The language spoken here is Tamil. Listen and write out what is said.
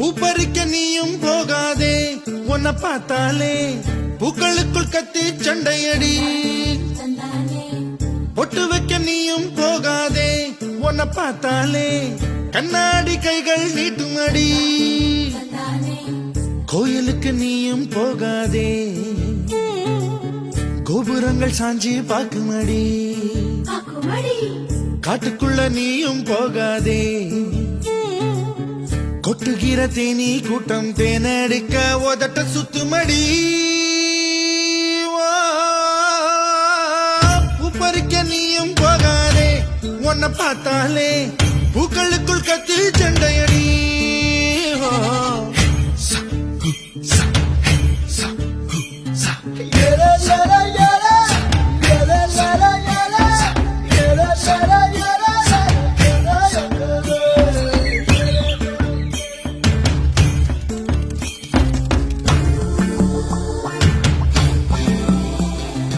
பூப்பறிக்க நீயும் போகாதே. உன்னை பார்த்தாலே பூக்களுக்குள் கத்தி சண்டையடி. பொட்டு வைக்க நீயும் போகாதே. உன்னை பார்த்தாலே கண்ணாடி கைகள் நீட்டுமடி. கோயிலுக்கு நீயும் போகாதே. கோபுரங்கள் சாஞ்சி பார்க்குமடி. காட்டுக்குள்ள நீயும் போகாதே. கொட்டுகிற தேனி கூட்டம் தேனெடுக்க உதட்ட சுத்துமடி. பறிக்க நீயும் போகாதே உன்னை பார்த்தாலே பூக்களுக்குள் கத்து சண்டையடி. ஏ